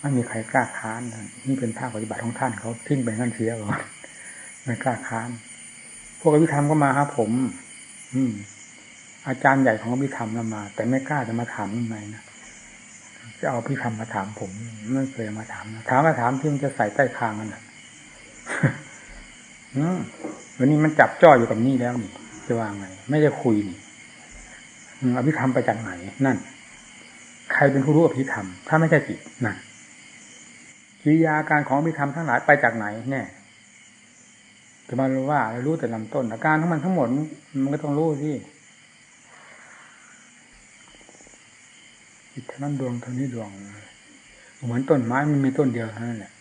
ไม่มีใครกล้าค้านนี่เป็นภาคปฏิบัติของท่านเขาทิ้งไปงั้นเสียก่อนไม่กล้าค้าน พวกอภิธรรมก็มาครับผม อืม อาจารย์ใหญ่ของอภิธรรมมา แต่ไม่กล้าจะมาถามยังไงนะจะเอาอภิธรรมมาถามผมไม่เคยมาถามนะถามมาถามที่มันจะใส่ใต้คางกันนะอืมวันนี้มันจับจ้ออยู่กับนี่แล้วนี่จะว่าไง ไม่ได้คุยนี่อภิธรรมไปจากไหนนั่น ใครเป็นผู้รู้อภิธรรม ถ้าไม่ใช่จิตนั่น กิริยาการของอภิธรรมทั้งหลายไปจากไหนแน่จะมารู้ว่ารู้แต่ลำต้นอาการของมันทั้งหมดมันก็ต้องรู้ที่จิท่านั้นดวงเท่านี้ดวง เหมือนต้นไม้มันมีต้นเดียวเท่านั้นแหละ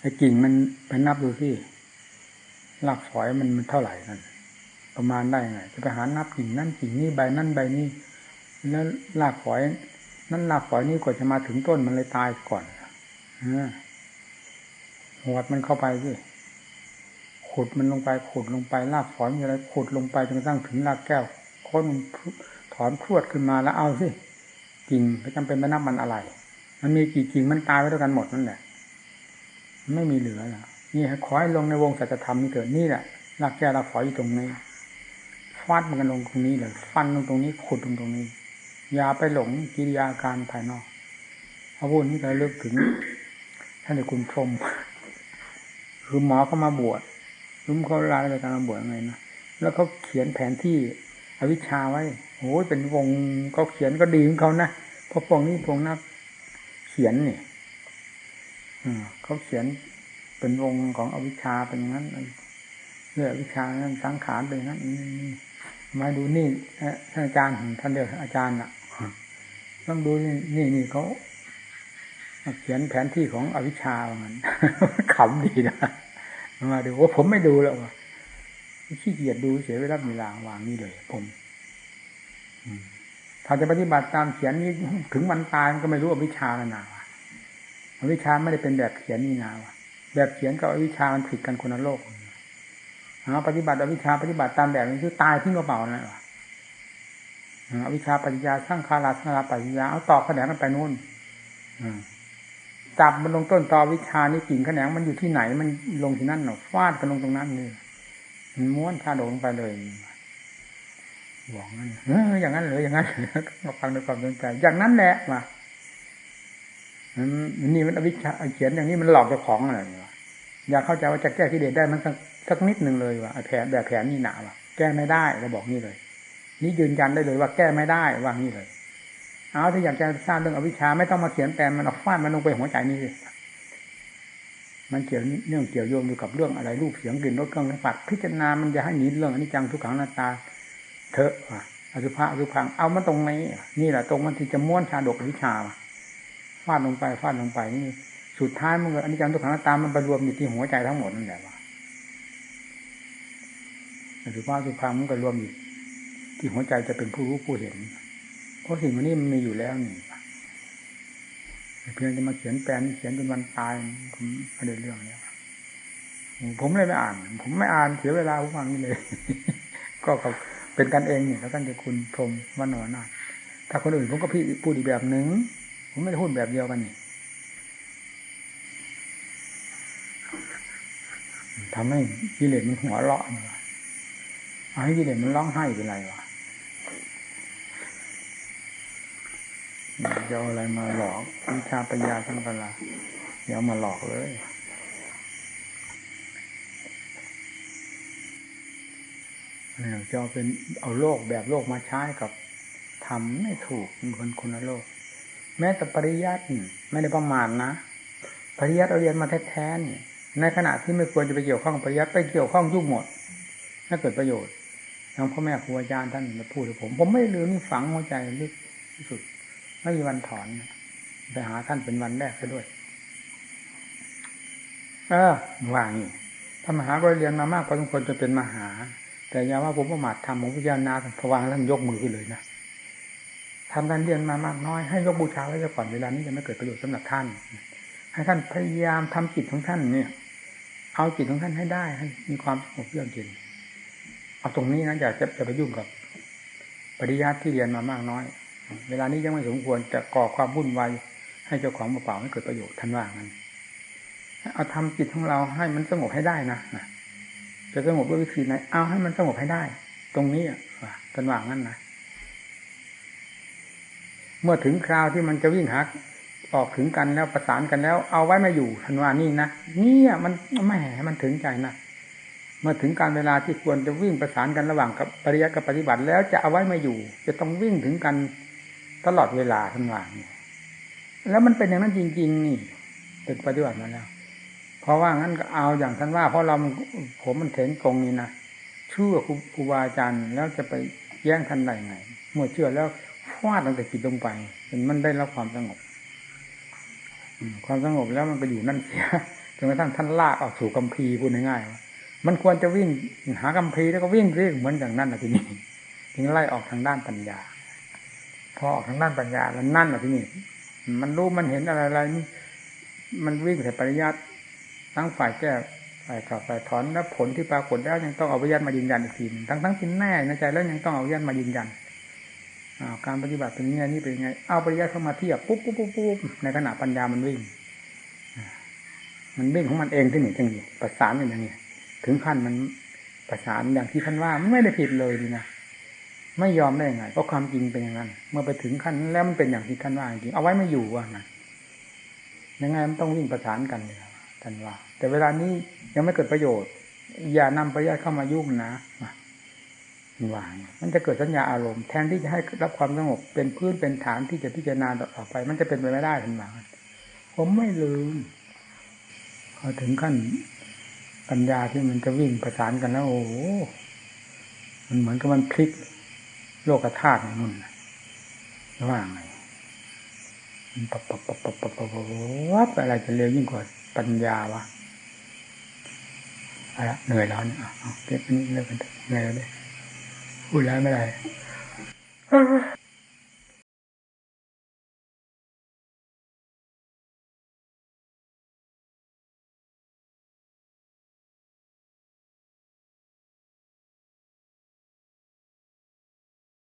ไอ้กิ่งมันไปนับดูที่หลักฝอยมันมันเท่าไหร่นั่นประมาณได้ไงจะไปหานับกิ่งนั่นกิ่งนี้ใบนั่นใบนี้แล้วรากฝอย นั่นรากฝอยนี้กว่าจะมาถึงต้นมันเลยตายก่อนอ่า หัวมันเข้าไปสิขุดมันลงไปขุดลงไปรากฝอยมีอะไรขุดลงไปจนกระทั่งถึงรากแก้วค้นถอนพรวดขึ้นมาแล้วเอาสิกิ่งก็จำเป็นไม่นับมันอะไร มันมีกี่กิ่งมันตายไว้ด้วยกันหมดนั่นแหละไม่มีเหลือแล้วนี่ขอให้ลงในวงสัจธรรมนี่เกิดนี่แหละรากแก้วรากฝอยอยู่ตรงนี้ฟาดมันกันลงตรงนี้เลยฟันลงตรงนี้ขุดลงตรงนี้ อย่าไปหลงกิริยาการภายนอกพระพุทธนี่เราเลิกถึงท่านเดคุณพรม คือหมอเขามาบวชรุ้มเขาลาไรการมาบวชไงนะแล้วเขาเขียนแผนที่อวิชชาไว้โอ้ยเป็นวงเขาเขียนก็ดีของเขานะเพราะพวกนี้พวกนักเขียนเนี่ยเขาเขียนเป็นวงของอวิชชาเป็นงั้นเรื่องอวิชชานั้นสังขารเป็นงั้นมาดูนี่ท่านอาจารย์ท่านเดียวอาจารย์น่ะ ต้องดูนี่นี่นี่เขาเขียนแผนที่ของอวิชชาเหมือนขำดีนะ มาดูว่าผมไม่ดูแล้วว่ะขี้เกียจดูเสียเวลามีลางวางนี่เลย ผมถ้าจะปฏิบัติตามเขียนนี้ถึงวันตายมันก็ไม่รู้อวิชาแล้วนะอวิชาไม่ได้เป็นแบบเขียนนี่นาวะแบบเขียนกับอวิชามันผิดกันคนละโลกเอาปฏิบัติอวิชาปฏิบัติตามแบบนี้คือตายทิ้งกระเป๋านั่นหรออวิชาปัญญาสร้างคาราสร้างปัญญาเอาต่อแขนงกันไปนู่น จับมันลงต้นตอวิชานี่กิ่งแขนงมันอยู่ที่ไหนมันลงที่นั่นหรอฟาดกันลงตรงนั้นนี่มันม้วนชาโดลงไปเลยบอกงั้นเอออย่างนั้นเลยอย่างนั้นมาฟังด้วยความสนใจอย่างนั้นแหละมานี่มันอวิชชาเขียนอย่างนี้มันหลอกเจ้าของอะไรอยากเข้าใจว่าจะแก้ที่เด็ดได้มันสักสักนิดหนึ่งเลยว่ะแผนแบบแผนนี่หนาว่ะแก้ไม่ได้เราบอกนี่เลย นี่ยืนยันได้เลยว่าแก้ไม่ได้ว่างี้เลย เอาถ้าอยากจะทราบเรื่องอวิชชาไม่ต้องมาเขียนแปลมันเอาฟาดมันลงไปหัวใจนี่มันเกี่ยวเรื่องเกี่ยวโยงอยู่กับเรื่องอะไรรูปเสียงกลิ่นรสเครื่องสัมผัสพิจารณามันจะให้หนีเรื่องอนิจจังทุกขังหน้าตาเถอะอสุภะอสุพังเอามันตรงนี้นี่แหละตรงมันที่จะม้วนชาดกอวิชชาฟาดลงไปฟาดลงไปนี่สุดท้ายมันก็อนิจจังทุกขังหน้าตามันบรรวมอยู่ที่หัวใจทั้งหมดนั่นแหละว่ะอสุภะอสุพังมันก็รวมอยู่ที่หัวใจจะเป็นผู้รู้ผู้เห็น ราะสิ่งนี้มันมีอยู่แล้วนี่เพียงจะมาเขียนแปลนเขียนจนวันตายผมไม่ได้เรื่องเนี้ยผมเลยไม่อ่าน ผมไม่อ่านเสียเวลาผู้ฟังนี่เลย ก็เขาเป็นกันเองเนี่ยแล้วท่านจะคุณพรมวันหนอนาถ้าคนอื่นผมก็พี่พูดอีกแบบหนึ่งผมไม่ได้พูดแบบเดียวกันนี่ทำให้กิเลสมันหัวเราะเอาให้กิเลสมันร้องไห้เป็นไรวะ จะเอาอะไรมาหลอกวิชาปัญญาทั้งกันละเดี๋ยวมาหลอกเลยเนี่จะเอาเป็นเอาโลกแบบโลกมาใช้กับทำไม่ถูกเป็นคนคนละโลก แม้แต่ปริยัติไม่ได้ประมาณนะปริยัติเราเรียนมาแท้ๆนี่ในขณะที่ไม่ควรจะไปเกี่ยวข้องปริยัติไปเกี่ยวข้องยุ่งหมดถ้าเกิดประโยชน์ทางพ่อแม่ครูอาจารย์ท่านมาพูดกับผม ผมไม่ลืมนี่ฝังหัวใจลึกที่สุด ไม่มีวันถอน ไปหาท่านเป็นวันแรกซะด้วย เออว่างี้ถ้ามหาก็เรียนมามากพอสมควรจะเป็นมหา แต่อย่าว่าผมประมาททำผมพิจารณาพวางท่านยกมือขึ้นเลยนะทำการเรียนมามากน้อยให้ยกบูชาไว้ก่อนเวลานี้จะไม่เกิดประโยชน์สำหรับท่าน ให้ท่านพยายามทำจิตของท่านเนี่ย เอาจิตของท่านให้ได้ให้มีความสงบเยือกเย็นเอาตรงนี้นะอย่าจะจะไปยุ่งกับปริยัติที่เรียนมามากน้อย เวลานี้ยังไม่สมควรจะก่อความวุ่นวายให้เจ้าของเปล่าๆไม่เกิดประโยชน์ท่านว่างั้นเอาทำจิตของเราให้มันสงบให้ได้นะจะสงบด้วยวิธีไหนเอาให้มันสงบให้ได้ ตรงนี้อะท่านว่างั้นนะเมื่อถึงคราวที่มันจะวิ่งหักออกถึงกันแล้วประสานกันแล้ว เอาไว้มาอยู่ทันว่านี่นะเนี่ยมันแหมมันถึงใจนะเมื่อถึงการเวลาที่ควรจะวิ่งประสานกันระหว่างกับปริยัติกับปฏิบัติแล้วจะเอาไว้มาอยู่ จะต้องวิ่งถึงกัน ตลอดเวลาทันว่านี่แล้วมันเป็นอย่างนั้นจริง ๆ นี่เป็นปฏิบัติมาแล้ว เพราะว่างั้นก็เอาอย่างท่านว่า เพราะเราผมมันเถนตรงนี้นะเชื่อครูบาอาจารย์แล้วจะไปแย่งท่านได้ไงเมื่อเชื่อแล้วฟาดตั้งแต่จิตลงไปเห็นมันได้รับความสงบความสงบแล้วมันไปอยู่นั่นเสียจนกระทั่งท่านลากออกสู่กัมพีพูดง่ายๆมันควรจะวิ่งหากัมพีแล้วก็วิ่งเรื่อเหมือนอย่างนั้นนะทีนี้ถึงไล่ออกทางด้านปัญญา พอออกทางด้านปัญญาแล้วนั่นนะที่นี้มันรู้มันเห็นอะไรอะไรนี่มันวิ่งแต่ปริยัติทั้งฝ่ายแก้ฝ่ายขับฝ่ายถอนแล้วผลที่ปรากฏแล้วยังต้องเอาปริยัติมายืนยันอีกทีทั้งทั้งที่แน่ในใจแล้วยังต้องเอาปริยัติมายืนยันการปฏิบัติเป็นยังไงนี่เป็นยังไง เอาปริยัติเข้ามาเทียบปุ๊บปุ๊บปุ๊บปุ๊บในขณะปัญญามันวิ่ง มันวิ่งของมันเองที่หนึ่งจังนี่ประสานอย่างนี้ถึงขั้นมันประสานอย่างที่ท่านว่ามันไม่ได้ผิดเลยดีนะ ไม่ยอมได้ยังไงเพราะความจริงเป็นอย่างนั้น เมื่อไปถึงขั้นแล้วมันเป็นอย่างที่ท่านว่าจริงเอาไว้ไม่อยู่ว่านะยังไงมันต้องวิ่งประสานกันเลยท่านว่า แต่เวลานี้ยังไม่เกิดประโยชน์ อย่านำประยัดเข้ามายุ่งนะวางมันจะเกิดสัญญาอารมณ์แทนที่จะให้รับความสงบเป็นพื้นเป็นฐานที่จะพิจารณาต่อไป มันจะเป็นไปไม่ได้ทันหลังผมไม่ลืมพอถึงขั้นปัญญาที่มันจะวิ่งประสานกันแล้วโอ้โหมันเหมือนกับมันพลิก โลกธาตุนั่นว่าไงมันปับปับปับปับปับปับวับอะไรจะเร็วยิ่งกว่าปัญญาวะอะไรเหนื่อยแล้วเนี่ยเก็บนี้เลิกกันเหนื่อยเลยพูดแล้วไม่ได้